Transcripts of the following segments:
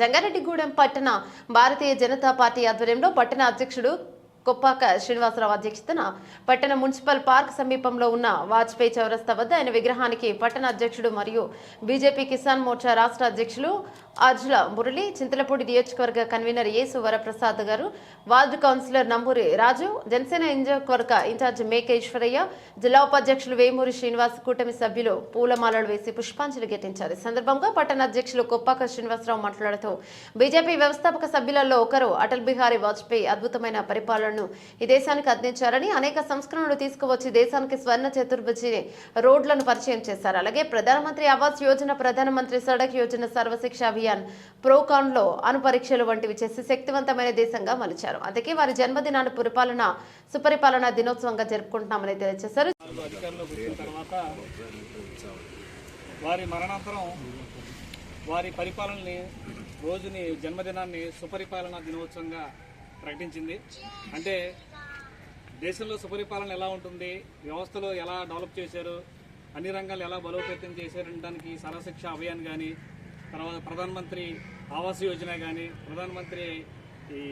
జంగారెడ్డిగూడెం పట్టణ భారతీయ జనతా పార్టీ ఆధ్వర్యంలో పట్టణ అధ్యక్షుడు కొప్పాక శ్రీనివాసరావు అధ్యక్షతన పట్టణ మున్సిపల్ పార్క్ సమీపంలో ఉన్న వాజ్పేయి చౌరస్తా వద్ద ఆయన విగ్రహానికి పట్టణ అధ్యక్షుడు మరియు బీజేపీ కిసాన్ మోర్చా రాష్ట్ర అధ్యక్షులు అర్జుల మురళి చింతలపూడి నియోజకవర్గ convener Yesu Varaprasad garu ward councillor Namburi Raju Janasena నియోజకవర్గ ఇన్ఛార్జ్ మేక ఈశ్వరయ్య జిల్లా ఉపాధ్యక్షులు వేమూరి శ్రీనివాస్ కూటమి సభ్యులు పూలమాలలు వేసి పుష్పాంజలి ఘటించారు. ఈ సందర్భంగా పట్టణ అధ్యక్షులు కొప్పాక శ్రీనివాసరావు మాట్లాడుతూ బీజేపీ వ్యవస్థాపక సభ్యులలో ఒకరు అటల్ బిహారీ వాజ్పేయి అద్భుతమైన పరిపాలన పరిపాలనను ఈ దేశానికి అందించారని అనేక సంస్కరణలు తీసుకువచ్చి దేశానికి స్వర్ణ చతుర్భుజి రోడ్లను పరిచయం చేశారు. అలాగే ప్రధానమంత్రి ఆవాస్ యోజన ప్రధానమంత్రి సడక్ యోజన సర్వశిక్ష అభియాన్ ప్రోకాన్లో అణుపరీక్షలు వంటివి చేసి శక్తివంతమైన దేశంగా మలిచారు. అందుకే వారి జన్మదినాన్ని పరిపాలన సుపరిపాలన దినోత్సవంగా జరుపుకుంటున్నామని తెలియజేశారు. వారి మరణాంతరం వారి పరిపాలనని రోజుని జన్మదినాన్ని సుపరిపాలన దినోత్సవంగా ప్రకటించింది. అంటే దేశంలో సుపరిపాలన ఎలా ఉంటుంది? వ్యవస్థలో ఎలా డెవలప్ చేశారు? అన్ని రంగాలు ఎలా బలోపేతం చేశారనడానికి సర్వశిక్ష అభియాన్ కానీ తర్వాత ప్రధానమంత్రి ఆవాస్ యోజన కానీ ప్రధానమంత్రి ఈ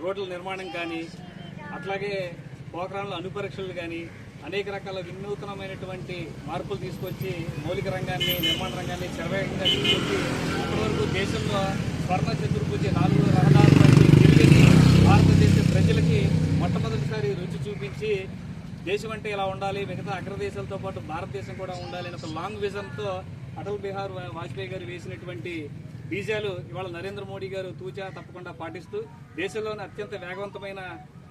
రోడ్ల నిర్మాణం కానీ అట్లాగే పోఖరాన్ల అణుపరీక్షలు కానీ అనేక రకాల వినూతనమైనటువంటి మార్పులు తీసుకొచ్చి మౌలిక రంగాన్ని నిర్మాణ రంగాన్ని శరవేగంగా తీసుకొచ్చి ఇప్పటివరకు దేశంలో స్వర్ణ చతుర్భుజి నాలుగు రుచి దేశం అంటే ఇలా ఉండాలి మిగతా అగ్రదేశాలతో పాటు భారతదేశం కూడా ఉండాలి అని ఒక లాంగ్ విజన్తో అటల్ బిహార్ వాజ్పేయి గారు వేసినటువంటి బీజాలు ఇవాళ నరేంద్ర మోడీ గారు తూచా తప్పకుండా పాటిస్తూ దేశంలోని అత్యంత వేగవంతమైన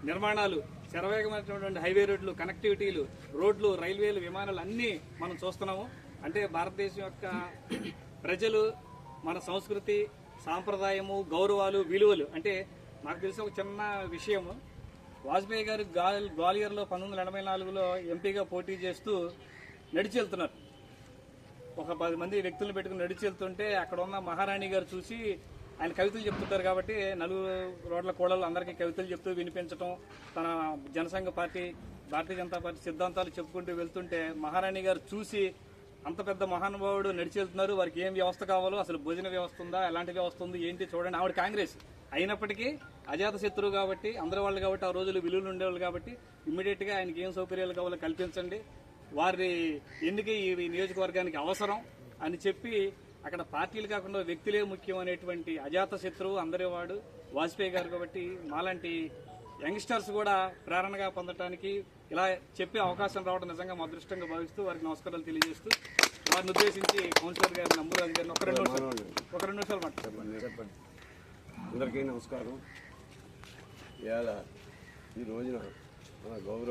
నిర్మాణాలు శరవేగమైనటువంటి హైవే రోడ్లు కనెక్టివిటీలు రోడ్లు రైల్వేలు విమానాలు అన్నీ మనం చూస్తున్నాము. అంటే భారతదేశం యొక్క ప్రజలు మన సంస్కృతి సాంప్రదాయము గౌరవాలు విలువలు అంటే నాకు తెలిసిన ఒక చిన్న విషయము. వాజ్పేయి గారు గ్వాలియర్లో పంతొమ్మిది వందల ఎనభై నాలుగులో ఎంపీగా పోటీ చేస్తూ నడిచి వెళ్తున్నారు. ఒక పది మంది వ్యక్తులను పెట్టుకుని నడిచి వెళ్తుంటే అక్కడ ఉన్న మహారాణి గారు చూసి ఆయన కవితలు చెప్తుంటారు కాబట్టి నలుగురు రోడ్ల కోడలు అందరికీ కవితలు చెప్తూ వినిపించడం తన జనసంఘ పార్టీ భారతీయ జనతా పార్టీ సిద్ధాంతాలు చెప్పుకుంటూ వెళ్తుంటే మహారాణి గారు చూసి అంత పెద్ద మహానుభావుడు నడిచి వెళ్తున్నారు వారికి ఏం వ్యవస్థ కావాలో అసలు భోజన వ్యవస్థ ఉందా ఎలాంటి వ్యవస్థ ఉంది ఏంటి చూడండి. ఆవిడ కాంగ్రెస్. అయినప్పటికీ అజాత శత్రువు కాబట్టి అందరి వాళ్ళు కాబట్టి ఆ రోజులు విలువలు ఉండేవాళ్ళు కాబట్టి ఇమ్మీడియట్గా ఆయనకి ఏం సౌకర్యాలు కావాలో కల్పించండి. వారి ఎన్నిక ఈ నియోజకవర్గానికి అవసరం అని చెప్పి అక్కడ పార్టీలు కాకుండా వ్యక్తులే ముఖ్యం అనేటువంటి అజాత శత్రువు అందరి వాడు వాజ్పేయి గారు కాబట్టి మాలాంటి యంగ్స్టర్స్ కూడా ప్రేరణగా పొందడానికి ఇలా చెప్పే అవకాశం రావడం నిజంగా మా అదృష్టంగా భావిస్తూ వారికి నమస్కారాలు తెలియజేస్తూ వారిని ఉద్దేశించి కౌన్సిలర్ గారిని నంబూరాజు గారిని ఒక రెండు నిమిషాలు ఒక రెండు నిమిషాలు చెప్పండి. అందరికీ నమస్కారం. ఇవాళ ఈ రోజున మన గౌరవ